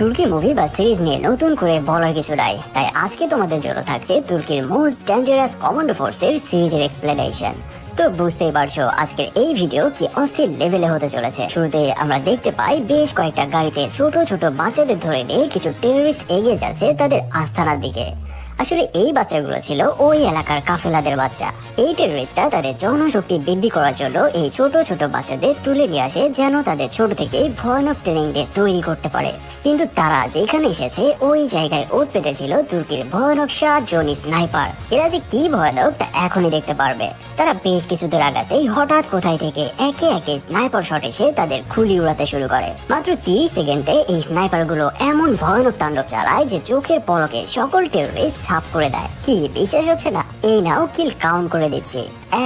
তুর্কি মুভি বা সিরিজ নিয়ে নতুন করে বলার কিছু নাই। তাই আজকে তোমাদের জন্য থাকছে তুর্কির মোস্ট ডেঞ্জারাস কমান্ডো ফোর্সের সিরিজের এক্সপ্লেনেশন তো বুঝতেই পারছ আজকের এই ভিডিও কি অস্থির লেভেলে হতে চলেছে। শুরুতে আমরা দেখতে পাই বেশ কয়েকটা গাড়িতে ছোট ছোট বাচ্চাদের ধরে নিয়ে কিছু টেররিস্ট এগিয়ে যাচ্ছে তাদের আস্থানার দিকে। আসলে এই বাচ্চাগুলো ছিল ওই এলাকার কাফেলাদের বাচ্চা। এই টেররিস্টরা তাদের জনশক্তি বৃদ্ধি করার জন্য এই ছোট ছোট বাচ্চাদের তুলে নিয়ে আসে যেন তাদের ছোট থেকেই ভয়ানক ট্রেনিং দিয়ে তৈরি করতে পারে। কিন্তু তারা যেখানে এসেছে, ওই জায়গায় ওত পেতেছিল তুর্কির ভয়ানক সাত জনি স্নাইপার এরা যে কি ভয়ানক তা এখনই দেখতে পারবে। তারা বেশ কিছুদের আগাতেই হঠাৎ কোথায় থেকে একে একে স্নাইপার শট এসে তাদের খুলি উড়াতে শুরু করে। মাত্র তিরিশ সেকেন্ডে এই স্নাইপারগুলো এমন ভয়ানক তাণ্ডব চালায় যে চোখের পলকে সকল টেররিস্ট ছাপ করে দেয়। কি বিশ্বাস হচ্ছে না? এই নাও কিল কাউন্ট করে দিচ্ছি।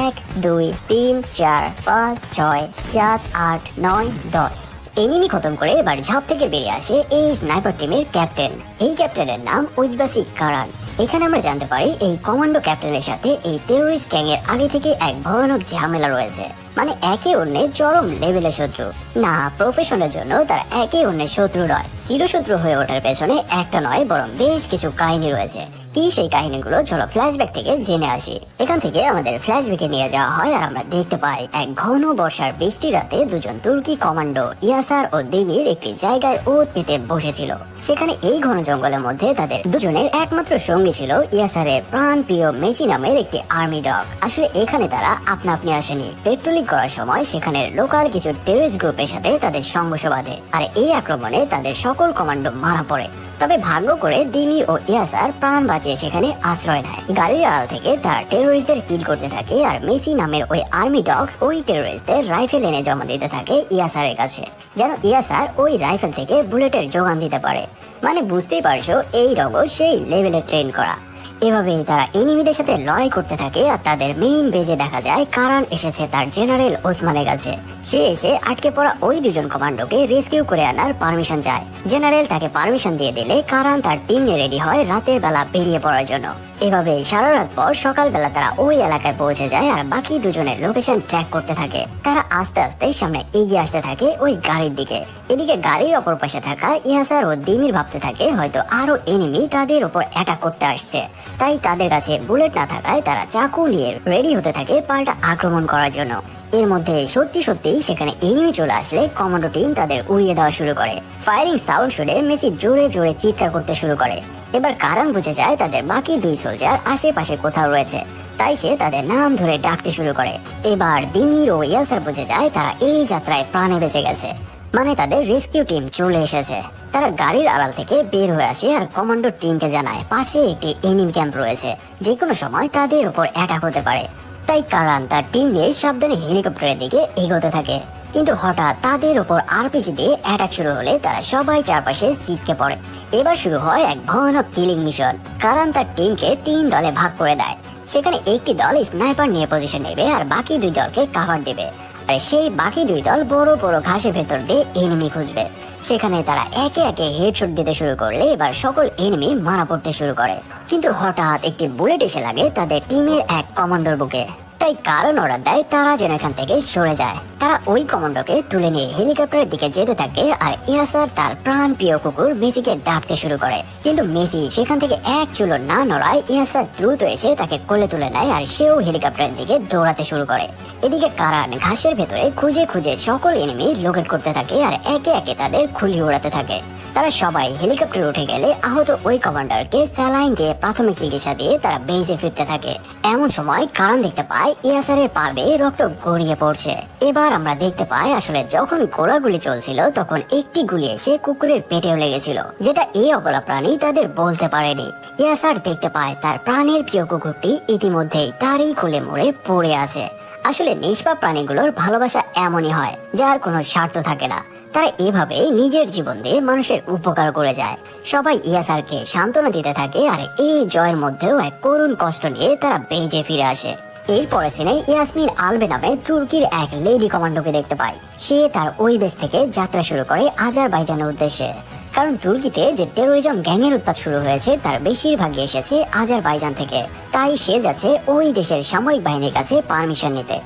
এক, দুই, তিন, চার, পাঁচ, ছয়, সাত, আট, নয়, দশ। এনিমি খতম করে এবার ঝাঁপ থেকে বেরিয়ে আসে এই স্নাইপার টিমের ক্যাপ্টেন এই ক্যাপ্টেনের নাম উজবাসি কারান। এখানে আমরা জানতে পারি এই কমান্ডো ক্যাপ্টেনের সাথে এই টেরোরিস্ট গ্যাং এর আগে থেকে এক ভয়ানক ঝামেলা রয়েছে। মানে একে অন্যের চরম লেভেলের শত্রু। না প্রফেশনের জন্য তারা একে অন্যের শত্রু নয়। চিরশত্রু হয়ে ওঠার পেছনে একটা নয়, বরং বেশ কিছু কাহিনী রয়েছে। কি সেই কাহিনীগুলো? চলো ফ্ল্যাশব্যাক থেকে জেনে আসি। এখান থেকে আমাদের ফ্ল্যাশব্যাকে নিয়ে যাওয়া হয়, আর আমরা দেখতে পাই এক ঘন বর্ষার বৃষ্টি রাতে দুজন তুর্কি কমান্ডো ইয়াসার ও দেবীর একটি জায়গায় ওত পেতে বসেছিল। সেখানে এই ঘন জঙ্গলের মধ্যে তাদের দুজনের একমাত্র সঙ্গী ছিল ইয়াসারের প্রাণ প্রিয় মেসি নামের একটি আর্মি ডগ আসলে এখানে তারা আপনা আপনি আসেনি। পেট্রোলিং করার সময় সেখানের লোকাল কিছু টেররিস্ট গ্রুপের সাথে তাদের সংঘর্ষ বাঁধে আর এই আক্রমণে তাদের সকল কমান্ডো মারা পড়ে। তবে ভাগ্য করে দিমি ও ইয়াসার প্রাণ বাঁচিয়ে সেখানে আশ্রয় নেয়। গাড়ির আড়াল থেকে তারা টেরোরিস্টদের কিল করতে থাকে আর মেসি নামের ওই আর্মি ডগ ওই টেরোরিস্টদের রাইফেল এনে জমা দিতে থাকে ইয়াসারের কাছে, যেন ইয়াসার ওই রাইফেল থেকে বুলেটের যোগান দিতে পারে। মানে বুঝতেই পারছ, এই ডগও সেই লেভেলে ট্রেন করা। এভাবেই তারা এনিমিদের সাথে লড়াই করতে থাকে আর তাদের মেইন বেজে দেখা যায় কারণ এসেছে তার জেনারেল ওসমানের কাছে। সে এসে আটকে পড়া ওই দুজন কমান্ডোকে রেস্কিউ করে আনার পারমিশন চায়। জেনারেল তাকে পারমিশন দিয়ে দিলে কারণ তার টিম নিয়ে রেডি হয় রাতের বেলা বেরিয়ে পড়ার জন্য। এভাবে সারা রাত পর সকালবেলা তারা ওই এলাকায় পৌঁছে যায় আর বাকি দুজনের লোকেশন ট্র্যাক করতে থাকে। তারা আস্তে আস্তে সামনে এগিয়ে আসতে থাকে ওই গাড়ির দিকে। এদিকে গাড়ির অপর পাশে থাকা ইয়াসার ও দিমির ভাবতে থাকে হয়তো আরও এনিমি তাদের উপর অ্যাটাক করতে আসছে। তাই তাদের কাছে বুলেট না থাকায় তারা চাকু নিয়ে রেডি হতে থাকে পাল্টা আক্রমণ করার জন্য। এর মধ্যে সত্যি সত্যি সেখানে এনিমি চলে আসলে কমান্ডো টিম তাদের উড়িয়ে দেওয়া শুরু করে। ফায়ারিং সাউন্ড শুনে মেসি জোরে জোরে চিৎকার করতে শুরু করে। এবার কারণ বুঝে যায় তাদের বাকি দুই সোলজার আশেপাশে কোথাও রয়েছে। তাই সে তাদের নাম ধরে ডাকতে শুরু করে। এবার দিমির ও ইয়াসার বুঝে যায় তারা এই যাত্রায় প্রাণে বেঁচে গেছে। মানে তাদের রেস্কিউ টিম চলে এসেছে। তারা গাড়ির আড়াল থেকে বের হয়ে আসে আর কমান্ডো টিমকে জানায়, পাশে একটি এনিম ক্যাম্প রয়েছে। যে কোনো সময় তাদের উপর অ্যাটাক হতে পারে। তাই কারান তার টিম নিয়ে সাবধানে হেলিকপ্টারের দিকে এগোতে থাকে। কিন্তু হঠাৎ তাদের উপর আরপিজি দিয়ে অ্যাটাক শুরু হলে তারা সবাই চারপাশে ছিটকে পড়ে। এবার শুরু হয় এক ভয়ানক কিলিং মিশন কারণ তার টিমকে তিন দলে ভাগ করে দেয়। সেখানে একটি দল স্নাইপার নিয়ে পজিশন নেবে আর বাকি দুই দলকে কাভার দেবে। আর সেই বাকি দুই দল বড় বড় ঘাসের ভেতর দিয়ে এনিমি খুঁজবে। সেখানে তারা একে একে হেডশট দিতে শুরু করলে এবার সকল এনিমি মারা পড়তে শুরু করে। কিন্তু হঠাৎ একটি বুলেট এসে লাগে তাদের টিমের এক কমান্ডোর বুকে। তাই কারণ অর্ডার দেয় তারা যেন এখান থেকে সরে যায়। তারা ওই কমান্ডোকে তুলে নিয়ে হেলিকপ্টারের দিকে যেতে থাকে আর ইয়াসার তার প্রাণ প্রিয় কুকুর মেসিকে ডাকতে শুরু করে। কিন্তু মেসি সেখান থেকে এক চুলো না নড়ায় ইয়াসার দ্রুত এসে তাকে কোলে তুলে নেয় আর সেও হেলিকপ্টারের দিকে দৌড়াতে শুরু করে। এদিকে কারান ঘাসের ভেতরে খুঁজে খুঁজে সকল এনিমি লোকেট করতে থাকে আর একে একে তাদের খুলি উড়াতে থাকে। তারা সবাই হেলিকপ্টারে উঠে গেলে আহত ওই কমান্ডারকে স্যালাইন দিয়ে প্রাথমিক চিকিৎসা দিয়ে তারা বেজে ফিরতে থাকে। এমন সময় কারণ দেখতে পায় ইয়াসারের পা বেয়ে রক্ত গড়িয়ে পড়ছে। এবার আমরা দেখতে পাই, আসলে যখন গোলাগুলি চলছিল, তখন একটি গুলি এসে কুকুরের পেটেও লেগেছিল, যেটা এই অবলা প্রাণী তাদের বলতে পারেনি। ইয়াসার দেখতে পায়, তার প্রাণের প্রিয় কুকুরটি ইতিমধ্যেই তারই খুলে মুড়ে পড়ে আছে। আসলে নিষ্পাপ প্রাণীগুলোর ভালোবাসা এমনই হয়, যার কোনো স্বার্থ থাকে না। তারা এভাবে নিজের জীবন দিয়ে মানুষের উপকার করে যায়। সবাই ইয়াসারকে সান্ত্বনা দিতে থাকে, আর এই জয়ের মধ্যেও এক করুণ কষ্ট নিয়ে তারা বেঁচে ফিরে আসে। এরপরে সিনে ইয়াসমিন আলবে নামে তুর্কির এক লেডি কমান্ডোকে দেখতে পায়। সে তার ওই দেশ থেকে যাত্রা শুরু করে আজারবাইজানের উদ্দেশ্যে। কারণ তুর্কিতে যে টেরোরিজম গ্যাংয়ের উৎপাত শুরু হয়েছে, তার বেশিরভাগই এসেছে আজারবাইজান থেকে। তাই সে যাচ্ছে ওই দেশের সামরিক বাহিনীর কাছে পারমিশন নিতে।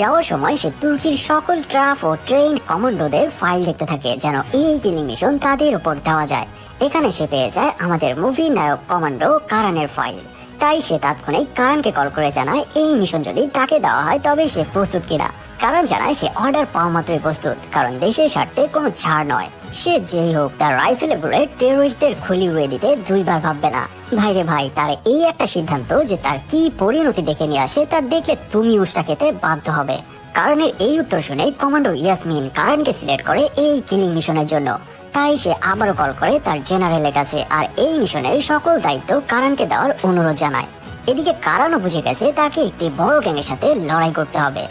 যাওয়ার সময় সে তুর্কির সকল ট্রাফ ও ট্রেন কমান্ডোদের ফাইল দেখতে থাকে, যেন এই কিলিং মিশন তাদের উপর দেওয়া যায়। এখানে সে পেয়ে যায় আমাদের মুভি নায়ক কমান্ডো কারানের ফাইল তাই সে তাৎক্ষণিক কারণকে কল করে জানায়, এই মিশন যদি তাকে দেওয়া হয় তবে সে প্রস্তুত কিনা? কারণ জানায় সে অর্ডার পাওয়া মাত্রই প্রস্তুত, কারণ দেশের স্বার্থে কোনো ছাড় নয়। সে যেই হোক, তার রাইফেলে বুড়ে টেরোরিস্টদের খুলি উড়িয়ে দিতে দুইবার ভাববে না। ভাইরে ভাই, তার এই একটা সিদ্ধান্ত যে তার কি পরিণতি ডেকে নিয়ে আসে তা দেখলে তুমি উষ্টা খেতে বাধ্য হবে। কারণের এই উত্তর শুনে কমান্ডো ইয়াসমিন কারণকে সিলেক্ট করে এই কিলিং মিশনের জন্য। তাই সে আবারও কল করে তার জেনারেলের কাছে, আর এই মিশনের সকল দায়িত্ব কারণকে দেওয়ার অনুরোধ জানায়। এদিকে কারণও বুঝে গেছে তাকে একটি বড় গ্যাংয়ের সাথে লড়াই করতে হবে।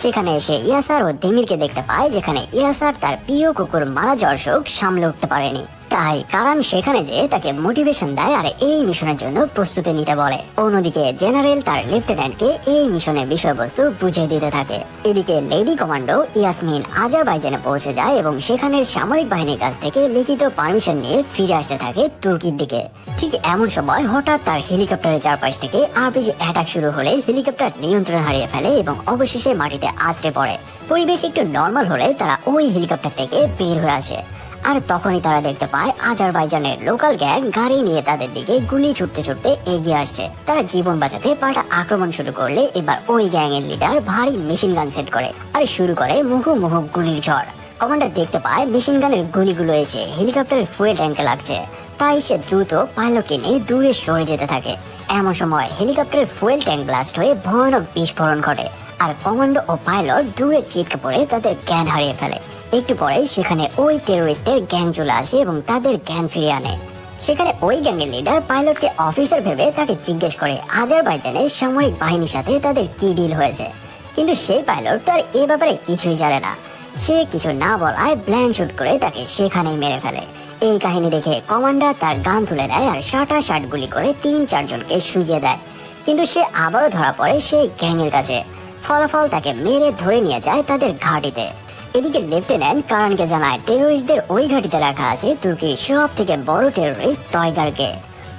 সেখানে এসে ইয়াসার ও দেমিরকে দেখতে পায়, যেখানে ইয়াসার তার প্রিয় কুকুর মারা যাওয়ার শোক সামলে উঠতে পারেনি। তাই কারণ সেখানে যে তাকে মোটিভেশন দেয় আর এই মিশনের জন্য প্রস্তুতি নিতে বলে। অন্যদিকে জেনারেল তার লেফটেন্যান্টকে এই মিশনের বিষয়বস্তু বুঝিয়ে দিতে থাকে। এদিকে লেডি কমান্ডো ইয়াসমিন আজারবাইজানে পৌঁছে যায় এবং সেখানের সামরিক বাহিনীর কাছ থেকে লিখিত পারমিশন নিয়ে ফিরে আসতে থাকে তুর্কির দিকে। ঠিক এমন সময় হঠাৎ তার হেলিকপ্টারের চারপাশ থেকে আরপিজি অ্যাটাক শুরু হলে হেলিকপ্টার নিয়ন্ত্রণ হারিয়ে ফেলে এবং অবশেষে মাটিতে আছড়ে পড়ে। পরিবেশ একটু নর্মাল হলে তারা ওই হেলিকপ্টার থেকে বের হয়ে আসে। আর তখনই তারা দেখতে পায় আজারবাইজানের লোকাল গ্যাং গাড়ি নিয়ে তাদের দিকে গুলি ছুটতে ছুটতে এগিয়ে আসছে। তারা জীবন বাঁচাতে পাল্টা আক্রমণ শুরু করলে এবার ওই গ্যাং এর লিডার ভারী মেশিন গান সেট করে আর শুরু করে মুহু মুহু গুলির ঝড়। কমান্ডার দেখতে পায় মেশিন গানের গুলিগুলো এসে হেলিকপ্টারের ফুয়েল ট্যাঙ্কে লাগছে। তাই সে দ্রুত পাইলটকে নিয়ে দূরে সরে যেতে থাকে। এমন সময় হেলিকপ্টারের ফুয়েল ট্যাঙ্ক ব্লাস্ট হয়ে ভয়ানক বিস্ফোরণ ঘটে। আর কমান্ডো ও পাইলট দূরে ছিটকে পড়ে তাদের জ্ঞান হারিয়ে ফেলে। একটু পরে সেখানে ওই টেরোরিস্টের গ্যাং চলে আসে এবং তাদের জ্ঞান ফিরিয়ে আনে। সেখানে ওই গ্যাংয়ের লিডার পাইলটকে অফিসার ভেবে তাকে জিজ্ঞেস করে, আজারবাইজানের সামরিক বাহিনীর সাথে তাদের কি ডিল হয়েছে? কিন্তু সেই পাইলট তার এ ব্যাপারে কিছুই জানে না। সে কিছু না বলায় ব্ল্যান শুট করে তাকে সেখানেই মেরে ফেলে। এই কাহিনী দেখে কমান্ডার তার গান তুলে নেয় আর শাটা শাট গুলি করে তিন চারজনকে শুইয়ে দেয়। কিন্তু সে আবারও ধরা পড়ে সেই গ্যাংয়ের কাছে। ফলাফল তাকে মেরে ধরে নিয়ে যায় তাদের ঘাঁটিতে। এদিকে লেফটেন্যান্ট কারণকে জানায় টেরোরিস্টদের ওই ঘাঁটিতে রাখা আছে তুর্কির সব থেকে বড় টেরোরিস্ট তয়গারকে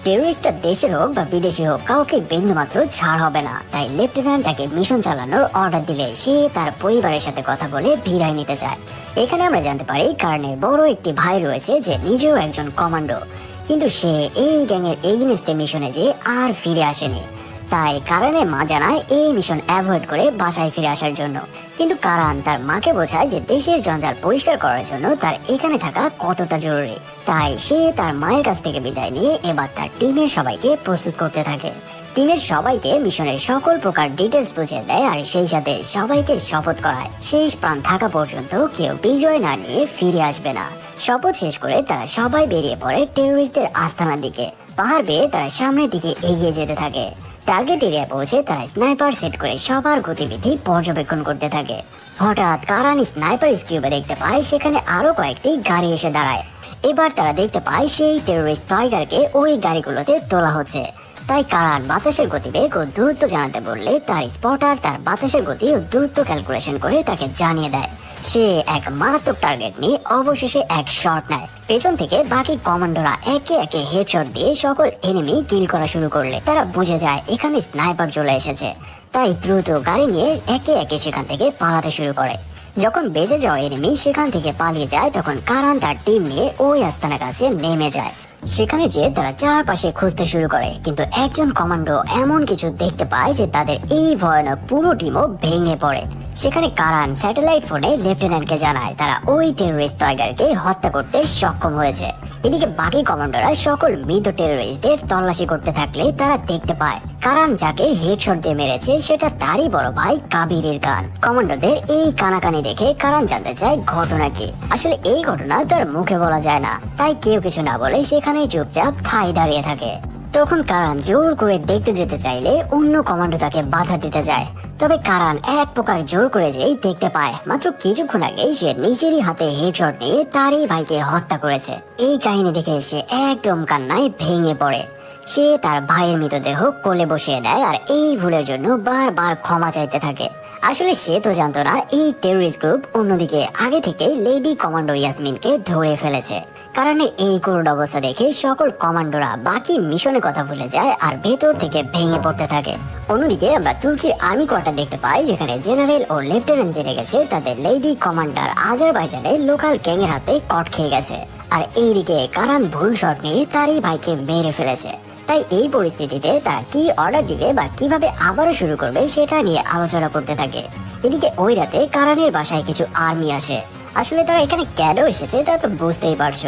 টেরোরিস্টটা দেশের হোক বা বিদেশি হোক, কাউকে বিন্দুমাত্র ছাড় হবে না। তাই লেফটেন্যান্ট তাকে মিশন চালানোর অর্ডার দিলে সে তার পরিবারের সাথে কথা বলে ভিড়ায় নিতে চায়। এখানে আমরা জানতে পারি কারণের বড় একটি ভাই রয়েছে যে নিজেও একজন কমান্ডো। কিন্তু সে এই গ্যাংয়ের এগেনস্টে মিশনে যে আর ফিরে আসেনি। তাই কারণে মা জানায় এই মিশন অ্যাভয়েড করে বাসায় ফিরে আসার জন্য। কিন্তু কারান তার মাকে বোঝায় যে দেশের জঞ্জাল পরিষ্কার করার জন্য তার এখানে থাকা কতটা জরুরি। তাই সে তার মায়ের কাছ থেকে বিদায় নিয়ে এবার তার টিমের সবাইকে প্রস্তুত করতে থাকে। টিমের সবাইকে মিশনের সকল প্রকার ডিটেলস বুঝিয়ে দেয় আর সেই সাথে সবাইকে শপথ করায়। শেষ প্রাণ থাকা পর্যন্ত কেউ বিজয় না নিয়ে ফিরে আসবে না। শপথ শেষ করে তারা সবাই বেরিয়ে পড়ে টেরোরিস্টদের আস্থানার দিকে। পাহাড় বেয়ে তারা সামনের দিকে এগিয়ে যেতে থাকে। টার্গেট এরিয়া পৌঁছে তারা স্নাইপার সেট করে সবার গতিবিধি পর্যবেক্ষণ করতে থাকে। হঠাৎ কারান স্নাইপার স্কিউবে দেখতে পায়, সেখানে আরও কয়েকটি গাড়ি এসে দাঁড়ায়। এবার তারা দেখতে পায়, সেই টেরোরিস্ট টাইগারকে ওই গাড়িগুলোতে তোলা হচ্ছে। তাই কারান বাতাসের গতিবেগ ও দূরত্ব জানাতে বললে তার স্পটার তার বাতাসের গতি ও দূরত্ব ক্যালকুলেশন করে তাকে জানিয়ে দেয়। সে এক মারাত্মক টার্গেট নিয়ে অবশেষে এক শট নেয়। পেছন থেকে বাকি কমান্ডোরা একে একে হেডশট দিয়ে সকল এনিমি কিল করা শুরু করলে তারা বুঝে যায় এখানে স্নাইপার চলে এসেছে। তাই দ্রুত গাড়ি নিয়ে একে একে সেখান থেকে পালাতে শুরু করে। যখন বেজে যাওয়া এনিমি সেখান থেকে পালিয়ে যায়, তখন কারান তার টিম নিয়ে ওই আস্তানার কাছে নেমে যায়। সেখানে যে তারা চারপাশে খুঁজতে শুরু করে। কিন্তু একজন কমান্ডো এমন কিছু দেখতে পায় যে তাদের এই ভয়ানক পুরো টিমও ভেঙে পড়ে। সেখানে কারান স্যাটেলাইট ফোনে লেফটেন্যান্টকে জানায়, তারা ওই টেরোরিস্ট টাইগারকে হত্যা করতে সক্ষম হয়েছে। এদিকে বাকি কমান্ডোরা সকল মৃত টেরোরিস্টদের তল্লাশি করতে থাকলে তারা দেখতে পায়, কারান যাকে হেডশট দিয়ে মেরেছে সেটা তারই বড় ভাই কাবিরের গান। কমান্ডোদের এই কানাকানি দেখে কারান জানতে চায় ঘটনা কি। আসলে এই ঘটনা তার মুখে বলা যায় না, তাই কেউ কিছু না বলে সেখানেই চুপচাপ ঠাই দাঁড়িয়ে থাকে। তখন কারান জোর করে দেখতে যেতে চাইলে অন্য কমান্ডো তাকে বাধা দিতে যায়। তবে কারান এক প্রকার জোর করে যেই দেখতে পায়, মাত্র কিছুক্ষণ আগেই সে নিজেরই হাতে হেডশট নিয়ে তারই ভাইকে হত্যা করেছে। এই কাহিনী দেখে সে একদম কান্নায় ভেঙে পড়ে। সে তার ভাইয়ের মৃতদেহ কোলে বসিয়ে দেয় আর এই ভুলের জন্য বারবার ক্ষমা চাইতে থাকে। আসলে সে তো জানতো না, এই টেরোরিস্ট গ্রুপ অন্যদিকে আগে থেকেই লেডি কমান্ডো ইয়াসমিনকে ধরে ফেলেছে। কারণের এই করুণ অবস্থা দেখে সকল কমান্ডোরা বাকি মিশনের কথা ভুলে যায় আর ভেতর থেকে ভেঙে পড়তে থাকে। অন্যদিকে আমরা তুর্কির আর্মি কোয়ার্টার দেখতে পাই, যেখানে জেনারেল ও লেফটেন্যান্ট জেনে গেছে তাদের লেডি কমান্ডার আজারবাইজানের লোকাল গ্যাংয়ের হাতে কট খেয়ে গেছে। আর এইদিকে কারান ভুল শট নিয়ে তারই ভাইকে মেরে ফেলেছে। তাই এই পরিস্থিতিতে তারা কি অর্ডার দিবে বা কীভাবে আবারও শুরু করবে সেটা নিয়ে আলোচনা করতে থাকে। এদিকে ওই রাতে কারানের বাসায় কিছু আর্মি আসে। আসলে তারা এখানে কেন এসেছে, তা তো বুঝতেই পারছ।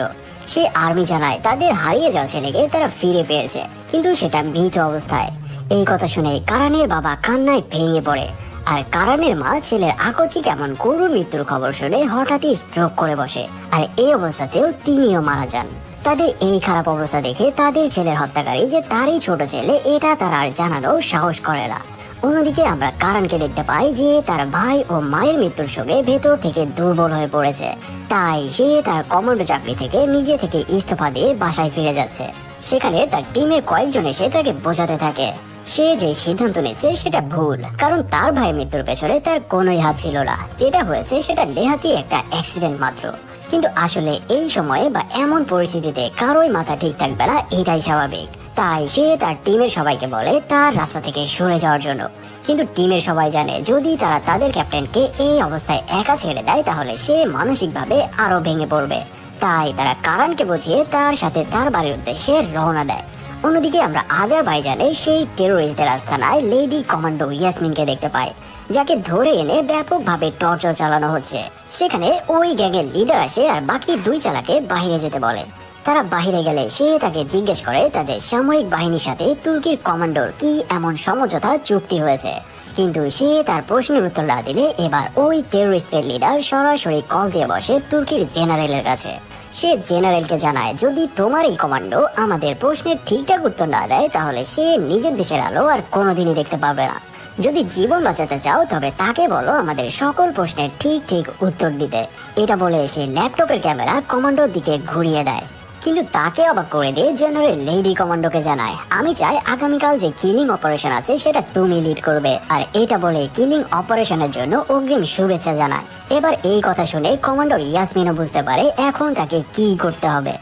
সেই আর্মি জানায়, তাদের হারিয়ে যাওয়া ছেলেকে তারা ফিরে পেয়েছে, কিন্তু সেটা মৃত অবস্থায়। এই কথা শুনে কারানের বাবা কান্নায় ভেঙে পড়ে। আর কারানের মা ছেলের আকচি কেমন করুণ মৃত্যুর খবর শুনে হঠাৎই স্ট্রোক করে বসে, আর এই অবস্থাতেও তিনিও মারা যান। তাদের এই খারাপ অবস্থা দেখে তাদের ছেলের হত্যাকারী যে তারই ছোট ছেলে, এটা তারা আর জানানোর সাহস করে না। অন্যদিকে আমরা কারণকে দেখতে পাই যে তার ভাই ও মায়ের মৃত্যুর সঙ্গে ভেতর থেকে দুর্বল হয়ে পড়েছে। তাই সে তার কমান্ডো চাকরি থেকে নিজে থেকে ইস্তফা দিয়ে বাসায় ফিরে যাচ্ছে। সেখানে তার টিমের কয়েকজন এসে তাকে বোঝাতে থাকে। সে যে সিদ্ধান্ত নিচ্ছে সেটা ভুল, কারণ তার ভাইয়ের মৃত্যুর পেছনে তার কোনোই হাত ছিল না। যেটা হয়েছে সেটা নেহাতি একটা অ্যাক্সিডেন্ট মাত্র। কিন্তু আসলে এই সময়ে বা এমন পরিস্থিতিতে কারোই মাথা ঠিক থাকবে না, এটাই স্বাভাবিক। তাই সে তার টিমের সবাইকে বলে তার রাস্তা থেকে সরে যাওয়ার জন্য। কিন্তু টিমের সবাই জানে, যদি তারা তাদের ক্যাপ্টেনকে এই অবস্থায় একা ছেড়ে দেয়, তাহলে সে মানসিকভাবে আরও ভেঙে পড়বে। তাই তারা কারণকে বুঝিয়ে তার সাথে তার বাড়ির উদ্দেশ্যে রওনা দেয়। অন্যদিকে আমরা আজারবাইজানে সেই টেরোরিস্টদের আস্থানায় লেডি কমান্ডো ইয়াসমিনকে দেখতে পাই, যাকে ধরে এনে ব্যাপকভাবে টর্চার চালানো হচ্ছে। সেখানে ওই গ্যাংয়ের লিডার আসে আর বাকি দুই চালাকে বাইরে যেতে বলে। তারা বাইরে গেলে সে তাকে জিজ্ঞেস করে তাদের সামরিক বাহিনীর সাথে তুর্কির কমান্ডোর কি এমন সমঝোতা চুক্তি হয়েছে। কিন্তু সে তার প্রশ্নের উত্তর না দিলে এবার ওই টেরোরিস্টের লিডার সরাসরি কল দিয়ে বসে তুর্কির জেনারেলের কাছে। সে জেনারেলকে জানায়, যদি তোমার এই কমান্ডো আমাদের প্রশ্নের ঠিকঠাক উত্তর না দেয়, তাহলে সে নিজের দেশের আলো আর কোনোদিনই দেখতে পাবে না। যদি জীবন বাঁচাতে চাও, তবে তাকে বলো আমাদের সকল প্রশ্নের ঠিক ঠিক উত্তর দিতে। এটা বলে সে ল্যাপটপের ক্যামেরা কমান্ডোর দিকে ঘুরিয়ে দেয়। কিন্তু তাকে অবাক করে দিয়ে জেনারেল লেডি কমান্ডোকে জানায়, আমি চাই আগামীকাল যে কিলিং অপারেশন আছে সেটা তুমি লিড করবে, আর এটা বলে কিলিং অপারেশনের জন্য অগ্রিম শুভেচ্ছা জানায়। এবার এই কথা শুনে কমান্ডো ইয়াসমিনও বুঝতে পারে এখন তাকে কি করতে হবে।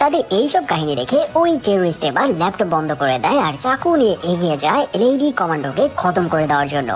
তাদের এইসব কাহিনী রেখে ওই টেরোরিস্ট এবার ল্যাপটপ বন্ধ করে দেয় আর চাকু নিয়ে এগিয়ে যায় লেডি কমান্ডোকে খতম করে দেওয়ার জন্য।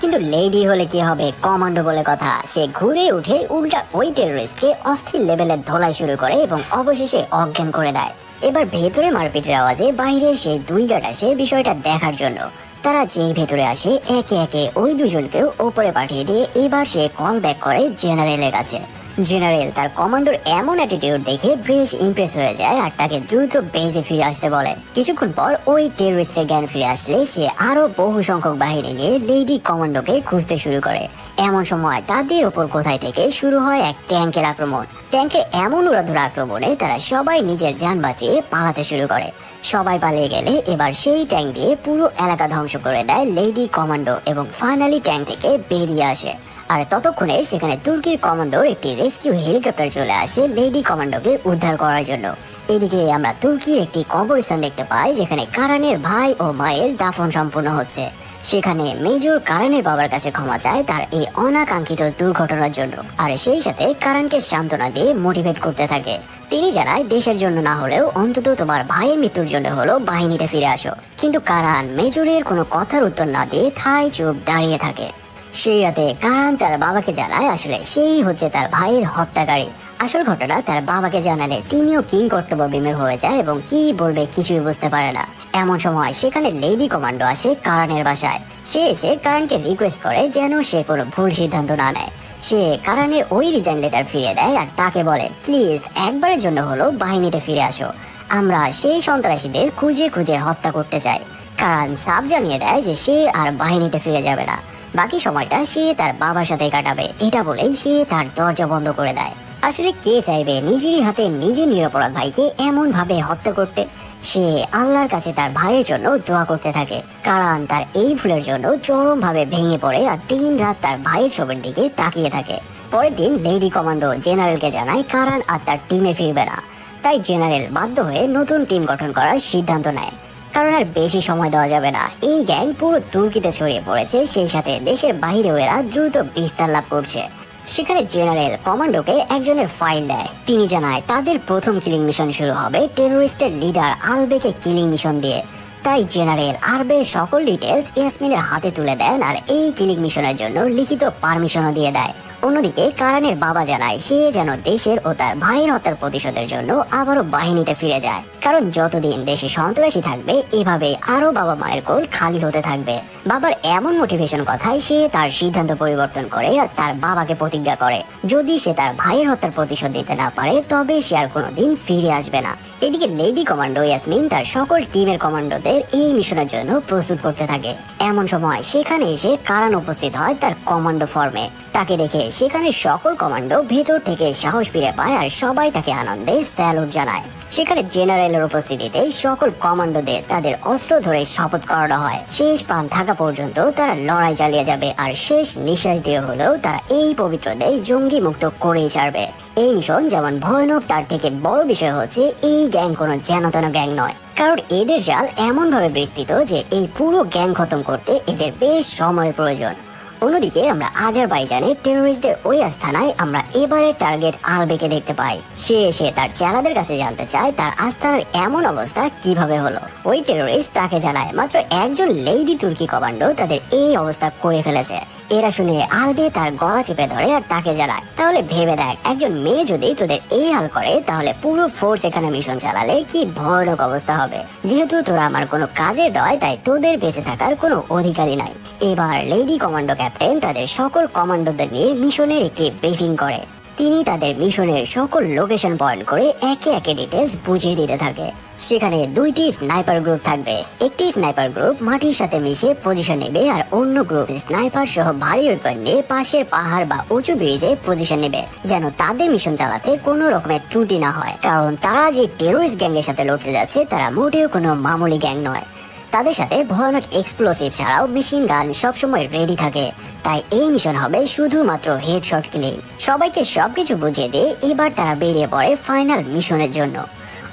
কিন্তু লেডি হলে কি হবে? কমান্ডো বলে কথা। সে ঘুরে উঠে উল্টা ওই টেরোরিস্টকে অস্থির লেভেলের ধোলাই শুরু করে এবং অবশেষে অজ্ঞান করে দেয়। এবার ভেতরে মারপিটের আওয়াজে বাইরে সেই দুই গার্ড আসে বিষয়টা দেখার জন্য। তারা যেই ভেতরে আসে, একে একে ওই দুজনকেও ওপরে পাঠিয়ে দিয়ে এবার সে কল ব্যাক করে জেনারেলের কাছে। জেনারেল, তার কমান্ডোর এমন অ্যাটিটিউড দেখে বেশ ইমপ্রেস হয়ে যায় আর তাকে দ্রুত বেজে ফিরে আসতে বলে। কিছুক্ষণ পর ওই টেররিস্টের জ্ঞান ফিরে আসলে সে আরও বহু সংখ্যক বাহিনী নিয়ে লেডি কমান্ডোকে খুঁজতে শুরু করে। এমন সময় তাদের ওপর কোথায় থেকে শুরু হয় এক ট্যাঙ্কের আক্রমণ। ট্যাঙ্কের এমন উড়াধুর আক্রমণে তারা সবাই নিজের যান বাঁচিয়ে পালাতে শুরু করে। সবাই পালিয়ে গেলে এবার সেই ট্যাঙ্ক দিয়ে পুরো এলাকা ধ্বংস করে দেয় লেডি কমান্ডো এবং ফাইনালি ট্যাঙ্ক থেকে বেরিয়ে আসে। আর ততক্ষণে সেখানে তুর্কির কমান্ডোর একটি রেস্কিউ হেলিকপ্টার চলে আসে লেডি কমান্ডোকে উদ্ধার করার জন্য। এদিকে আমরা তুর্কির একটি কবরস্থান দেখতে পাই, যেখানে কারানের ভাই ও মায়ের দাফন সম্পূর্ণ হচ্ছে। সেখানে মেজর কারানের বাবার কাছে ক্ষমা চায় তার এই অনাকাঙ্ক্ষিত দুর্ঘটনার জন্য। আর সেই সাথে কারানকে সান্ত্বনা দিয়ে মোটিভেট করতে থাকে। তিনি জানায়, দেশের জন্য না হলেও অন্তত তোমার ভাইয়ের মৃত্যুর জন্য হলো বাহিনীতে ফিরে আসো। কিন্তু কারান মেজরের কোনো কথার উত্তর না দিয়ে থাই চুপ দাঁড়িয়ে থাকে। সেই রাতে কারান তার বাবাকে জানায়, আসলে সেই হচ্ছে তার ভাইয়ের হত্যাকারী। আসল ঘটনা, তার বাবাকে জানালে তিনিও কিং কর্তব্য বিমের হয়ে যায় এবং কি বলবে কিছুই বুঝতে পারে না। এমন সময় সেখানে লেডি কমান্ডো আসে কারানের বাসায়। সে এসে কারানকে রিকোয়েস্ট করে যেন সে কোনো ভুল সিদ্ধান্ত না নেয়। সে কারানের ওই রিজাইন লেটার ফিরিয়ে দেয় আর তাকে বলে, প্লিজ একবারের জন্য হলো বাহিনীতে ফিরে আসো। আমরা সেই সন্ত্রাসীদের খুঁজে খুঁজে হত্যা করতে চাই। কারণ সাব জানিয়ে দেয় যে সে আর বাহিনীতে ফিরে যাবে না। বাকি সময়টা সে তার বাবার সাথে কাটাবে। এটা বলেই সে তার দরজা বন্ধ করে দেয়। আসলে কে চাইবে নিজেরই হাতে নিজের নিরপরাধ ভাইকে এমন ভাবে হত্যা করতে? সে আল্লাহর কাছে তার ভাইয়ের জন্য দোয়া করতে থাকে। কারণ তার এই ভুলের জন্য চরম ভাবে ভেঙে পড়ে আর তিন রাত তার ভাইয়ের ছবির দিকে তাকিয়ে থাকে। পরের দিন লেডি কমান্ডো জেনারেলকে জানায় কারান আর তার টিমে ফিরবে না। তাই জেনারেল বাধ্য হয়ে নতুন টিম গঠন করার সিদ্ধান্ত নেয়। কারণ আর বেশি সময় দেওয়া যাবে না। এই গ্যাং পুরো তুর্কিতে ছড়িয়ে পড়েছে, সেই সাথে দেশের বাইরেও এরা দ্রুত বিস্তার লাভ করছে। সেখানে জেনারেল কমান্ডোকে একজনের ফাইল দেয়। তিনি জানায়, তাদের প্রথম কিলিং মিশন শুরু হবে টেরোরিস্টের লিডার আলবেকে কিলিং মিশন দিয়ে। তাই জেনারেল আরবের সকল ডিটেলস ইয়াসমিনের হাতে তুলে দেন আর এই কিলিং মিশনের জন্য লিখিত পারমিশনও দিয়ে দেয়। অন্যদিকে কারানের বাবা জানায়, সে যেন দেশের ও তার ভাইয়ের হত্যার প্রতিশোধের জন্য আবারও বাহিনীতে ফিরে যায়। কারণ যতদিন দেশে সন্ত্রাসী থাকবে এভাবে আরও বাবা মায়ের কোল খালি হতে থাকবে। বাবার এমন মোটিভেশন কথায় সে তার সিদ্ধান্ত পরিবর্তন করে তার বাবাকে প্রতিজ্ঞা করে। যদি সে তার ভাইয়ের হত্যার প্রতিশোধ দিতে না পারে, তবে সে আর কোনোদিন ফিরে আসবে না। এদিকে লেডি কমান্ডো ইয়াসমিন তার সকল টিমের কমান্ডোদের এই মিশনের জন্য প্রস্তুত করতে থাকে। এমন সময় সেখানে এসে কারান উপস্থিত হয় তার কমান্ডো ফর্মে তাকে দেখে সেখানে সকল কমান্ডো ভেতর থেকে সাহস ফিরে পায় আর সবাই তাকে আনন্দে স্যালুট জানায়। সেখানে জেনারেলের উপস্থিতিতে সকল কমান্ডোদের তাদের অস্ত্র ধরে শপথ করানো হয়। শেষ প্রাণ থাকা পর্যন্ত তারা লড়াই চালিয়ে যাবে আর শেষ নিঃশ্বাস দিয়ে হলেও তারা এই পবিত্র দেশ জঙ্গি মুক্ত করেই ছাড়বে। এই মিশন যেমন ভয়ানক, তার থেকে বড় বিষয় হচ্ছে এই গ্যাং কোনো যেন গ্যাং নয়। কারণ এদের জাল এমন ভাবে বিস্তৃত যে এই পুরো গ্যাং খতম করতে এদের বেশ সময় প্রয়োজন। অন্যদিকে আমরা আজারবাইজানে টেরোরিস্টদের ওই আস্থানায় আমরা এবারে টার্গেট আলবেকে দেখতে পাই। সে এসে তার চেলাদের কাছে জানতে চায় তার আস্থানার এমন অবস্থা কীভাবে হলো। ওই টেরোরিস্ট তাকে জানায়, মাত্র একজন লেডি তুর্কি কমান্ডো তাদের এই অবস্থা করে ফেলেছে। এরা শুনে আলবে তার গলা চেপে ধরে আর তাকে জানায়, তাহলে ভেবে দেখ, একজন মেয়ে যদি তোদের এই হাল করে, তাহলে পুরো ফোর্স এখানে মিশন চালালে কি ভয়ানক অবস্থা হবে। যেহেতু তোরা আমার কোনো কাজে নয়, তাই তোদের বেঁচে থাকার কোনো অধিকারই নাই। এবার লেডি কমান্ডো ক্যাপ্টেন তাদের সকল কমান্ডোদের নিয়ে মিশনের একটি ব্রিফিং করে। তিনি তাদের মিশনের সকল লোকেশন পয়েন্ট করে একে একে ডিটেলস বুঝিয়ে দিতে থাকে। সেখানে দুইটি স্নাইপার গ্রুপ থাকবে। একটি স্নাইপার গ্রুপ মাটির সাথে মিশে পজিশন নেবে আর অন্য গ্রুপ স্নাইপার সহ ভারী ওয়েপন নিয়ে পাশের পাহাড় বা উঁচু ব্রিজে পজিশন নেবে, যেন তাদের মিশন চালাতে কোনো রকমের ত্রুটি না হয়। কারণ তারা যে টেরোরিস্ট গ্যাংয়ের সাথে লড়তে যাচ্ছে, তারা মোটেও কোনো মামুলি গ্যাং নয়। তাদের সাথে ভয়ানক এক্সপ্লোসিভ ছাড়াও মেশিন গান সবসময় রেডি থাকে। তাই এই মিশন হবে শুধুমাত্র হেডশট কিলিং সবাইকে সবকিছু বুঝিয়ে দিয়ে এবার তারা বেরিয়ে পড়ে ফাইনাল মিশনের জন্য।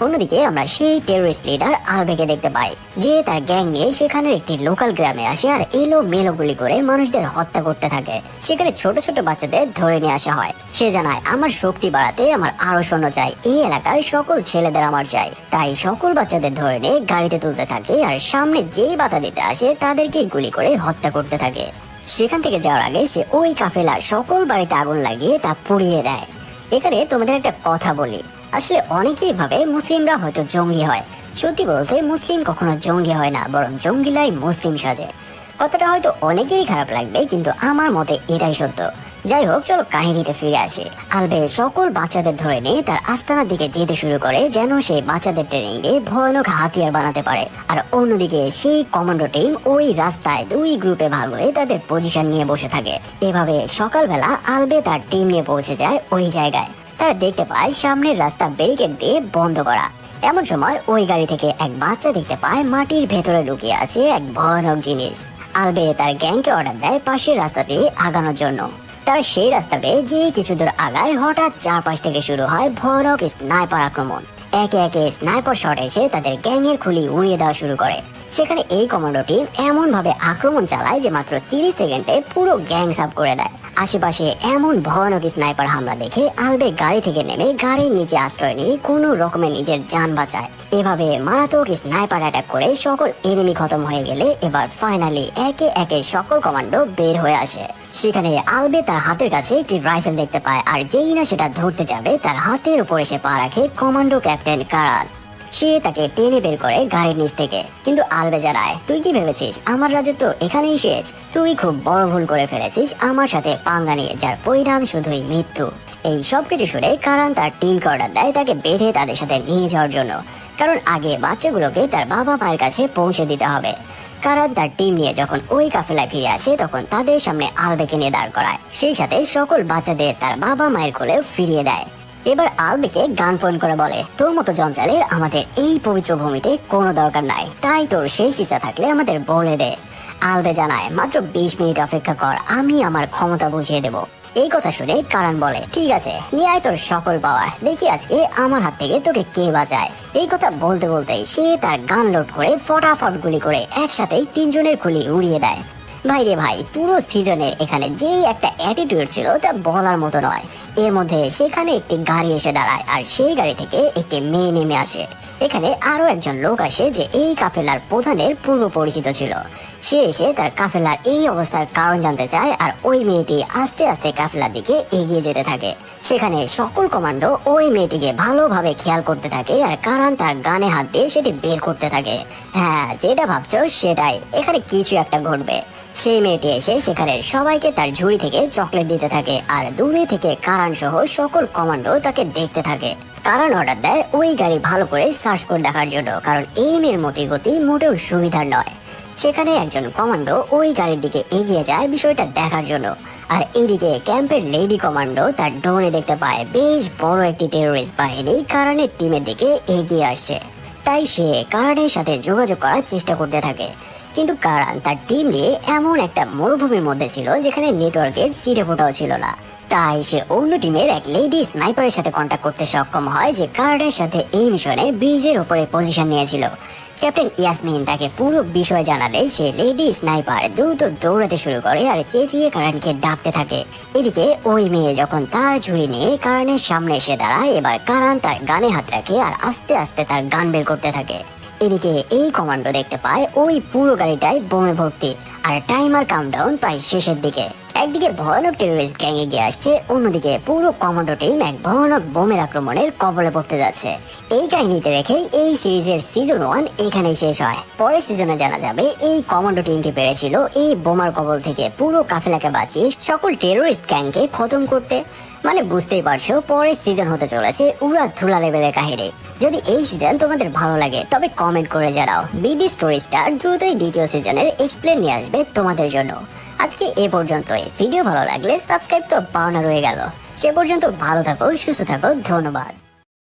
অন্যদিকে আমরা সেই টেরোরিস্ট লিডার আলবেকে দেখতে পাই, যে তার গ্যাং নিয়ে সেখানের একটি লোকাল গ্রামে আসে আর এলো মেলো গুলি করে মানুষদের হত্যা করতে থাকে। সেখানে ছোট ছোট বাচ্চাদের ধরে নিয়ে আসা হয়। সে জানায়, আমার শক্তি বাড়াতে আমার আরও সৈন্য চাই। এই এলাকার সকল ছেলেদের আমার চাই। তাই সকল বাচ্চাদের ধরে নিয়ে গাড়িতে তুলতে থাকে আর সামনে যেই বাধা দিতে আসে তাদেরকে গুলি করে হত্যা করতে থাকে। সেখান থেকে যাওয়ার আগে সে ওই কাফেলার সকল বাড়িতে আগুন লাগিয়ে তা পুড়িয়ে দেয়। এখানে তোমাদের একটা কথা বলি। আসলে অনেকেই ভাবে মুসলিমরা হয়তো জঙ্গি হয়। সত্যি বলতে মুসলিম কখনো জঙ্গি হয় না, বরং জঙ্গিলাই মুসলিম সাজে। কথাটা হয়তো অনেকেরই খারাপ লাগবে, কিন্তু আমার মতে এটাই সত্য। যাই হোক, চলো কাহিনীতে ফিরে আসে। আলবে সকল বাচ্চাদের ধরে নিয়ে তার আস্তানার দিকে যেতে শুরু করে, যেন সেই বাচ্চাদের ট্রেনিং এ ভয়ানক হাতিয়ার বানাতে পারে। আর অন্যদিকে সেই কমান্ডো টিম ওই রাস্তায় দুই গ্রুপে ভাগ হয়ে তাদের পজিশন নিয়ে বসে থাকে। এভাবে সকালবেলা আলবে তার টিম নিয়ে পৌঁছে যায় ওই জায়গায়। তারা দেখতে পায় সামনের রাস্তা ব্যারিকেড দিয়ে বন্ধ করা। এমন সময় ওই গাড়ি থেকে এক বাচ্চা দেখতে পায় মাটির ভেতরে লুকিয়ে আছে এক ভয়ানক জিনিস। আলবে তার গ্যাংকে অর্ডার দেয় পাশের রাস্তা দিয়ে আগানোর জন্য। তারা সেই রাস্তা বেয়ে যে কিছু দূর আগায় হঠাৎ চারপাশ থেকে শুরু হয় ভয়ানক স্নাইপার আক্রমণ। একে একে স্নাইপার শট এসে তাদের গ্যাংয়ের খুলি উড়িয়ে দেওয়া শুরু করে। সেখানে এই কমান্ডো টিম এমন ভাবে আক্রমণ চালায় যে মাত্র তিরিশ সেকেন্ডে পুরো গ্যাং সাফ করে দেয়। আশেপাশে এমন ভয়ানক স্নাইপার হামলা দেখে আলবে গাড়ি থেকে নেমে গাড়ির নিচে আশ্রয় নিয়ে কোনো রকমে নিজের যান বাঁচায়। এভাবে মারাত্মক স্নাইপার অ্যাটাক করে সকল এনিমি খতম হয়ে গেলে এবার ফাইনালি একে একে সকল কমান্ডো বের হয়ে আসে। সেখানে আলবে তার হাতের কাছে একটি রাইফেল দেখতে পায়, আর যেই না সেটা ধরতে যাবে, তার হাতের উপর এসে পা রাখে কমান্ডো ক্যাপ্টেন কারান সে তাকে টেনে বের করে গাড়ির নিচ থেকে। কিন্তু আলবে জানায় তুই কি ভেবেছিস? আমার রাজত্ব এখানেই শেষ? তুই খুব বড় ভুল করে ফেলেছিস আমার সাথে পাঙ্গা নিয়ে, যার পরিণাম শুধুই মৃত্যু। এই সব কিছু শুনে কারণ তার টিমকে অর্ডার দেয় তাকে বেঁধে তাদের সাথে নিয়ে যাওয়ার জন্য। কারণ আগে বাচ্চাগুলোকে তার বাবা মায়ের কাছে পৌঁছে দিতে হবে। কারণ তার টিম নিয়ে যখন ওই কাফেলায় ফিরে আসে, তখন তাদের সামনে আলবেকে নিয়ে দাঁড় করায়। সেই সাথে সকল বাচ্চাদের তার বাবা মায়ের কোলে ফিরিয়ে দেয়। এবার আলবেকে গান পয়েন্ট করে বলে, তোর মতো জঞ্জালের আমাদের এই পবিত্র ভূমিতে কোনো দরকার নাই। তাই তোর শেষ ইচ্ছা থাকলে আমাদের বলে দে। আলবে জানায়, মাত্র বিশ মিনিট অপেক্ষা কর, আমি আমার ক্ষমতা বুঝিয়ে দেব। এই কথা শুনে কারণ বলে, ঠিক আছে, নিয়ে আয় তোর সকল পাওয়ার। দেখি আজকে আমার হাত থেকে তোকে কে বাঁচায়? এই কথা বলতে বলতে সে তার গান লোড করে ফটাফট গুলি করে একসাথেই তিনজনের খুলি উড়িয়ে দেয়। ভাই রে ভাই, পুরো সিজনে এখানে যেই একটা অ্যাটিটিউড ছিল তা বলার মতো নয়। এর মধ্যে সেখানে একটি গাড়ি এসে দাঁড়ায় আর সেই গাড়ি থেকে একটি মেয়ে নেমে আসে। এখানে আরও একজন লোক আসে যে এই কাফেলার প্রধানের পূর্ব পরিচিত ছিল। সে এসে তার কাফেলার এই অবস্থার কারণ জানতে চায় আর ওই মেয়েটি আস্তে আস্তে কাফেলার দিকে এগিয়ে যেতে থাকে। সেখানে সকল কমান্ডো ওই মেয়েটিকে ভালোভাবে খেয়াল করতে থাকে আর তার গানে হাত দিয়ে সেটি বের করতে থাকে। হ্যাঁ যেটা ভাবছ সেটাই। এখানে কিছু একটা ঘটবে। সেই মেয়েটি এসে সেখানে সবাইকে তার ঝুড়ি থেকে চকলেট দিতে থাকে আর দূরে থেকে কারণ সহ সকল কমান্ডো তাকে দেখতে থাকে। কারণ অর্ডার দেয় ওই গাড়ি ভালো করে সার্চ করে দেখার জন্য, কারণ এই মেয়ের মতি গতি মোটেও সুবিধার নয়। সেখানে একজন কমান্ডো ওই গাড়ির দিকে এগিয়ে যায় বিষয়টা দেখার জন্য। আর এইদিকে ক্যাম্পের লেডি কমান্ডো তার ড্রোনে দেখতে পায় বেশ বড় একটি টেরোরিস্ট বাহিনী কারণের টিমের দিকে এগিয়ে আসছে। তাই সে কারানের সাথে যোগাযোগ করার চেষ্টা করতে থাকে। কিন্তু কারান তার টিম নিয়ে এমন একটা মরুভূমির মধ্যে ছিল যেখানে নেটওয়ার্কের সিটে ফোটাও ছিল না। তাই সে অন্য টিমের এক লেডি স্নাইপারের সাথে কন্ট্যাক্ট করতে সক্ষম হয় যে কার্ডের সাথে এই মিশনে ব্রিজের উপরে পজিশন নিয়েছিল। ক্যাপ্টেন ইয়াসমিন তাকে পুরো বিষয় জানালে সে লেডি স্নাইপার দ্রুত দৌড়াতে শুরু করে আর চেঁচিয়ে কারণকে ডাকতে থাকে। এদিকে ওই মেয়ে যখন তার ঝুড়ি নিয়ে কারণের সামনে এসে দাঁড়ায়, এবার কারণ তার গানে হাত রাখে আর আস্তে আস্তে তার গান বের করতে থাকে। এদিকে এই কমান্ডো দেখতে পায় ওই পুরো গাড়িটাই বোমে ভর্তি আর টাইমার কাউন্টডাউন প্রায় শেষের দিকে। একদিকে ভয়ানক টেরোরিস্ট গ্যাং এগিয়ে আসছে, অন্যদিকে পুরো কমান্ডো টিম এক ভয়ানক বোমের আক্রমণের কবলে পড়তে যাচ্ছে। এই কাহিনীতে রেখেই এই সিরিজের সিজন ওয়ান এখানেই শেষ হয়। পরের সিজনে জানা যাবে, এই কমান্ডো টিমটি পেরেছিল এই বোমার কবল থেকে পুরো কাফেলাকে বাঁচিয়ে সকল টেরোরিস্ট গ্যাংকে খতম করতে। মানে বুঝতেই পারছ, পরের সিজন হতে চলেছে উড়া ধুলা লেভেলের কাহিনী। যদি এই সিজন তোমাদের ভালো লাগে, তবে কমেন্ট করে জানাও। বিডি স্টোরি স্টার দ্রুতই দ্বিতীয় সিজনের এক্সপ্লেন নিয়ে আসবে তোমাদের জন্য। আজকে এ পর্যন্তই। ভিডিও ভালো লাগলে সাবস্ক্রাইব তো পাওনা রয়ে গেল। সে পর্যন্ত ভালো থাকো, সুস্থ থাকো, ধন্যবাদ।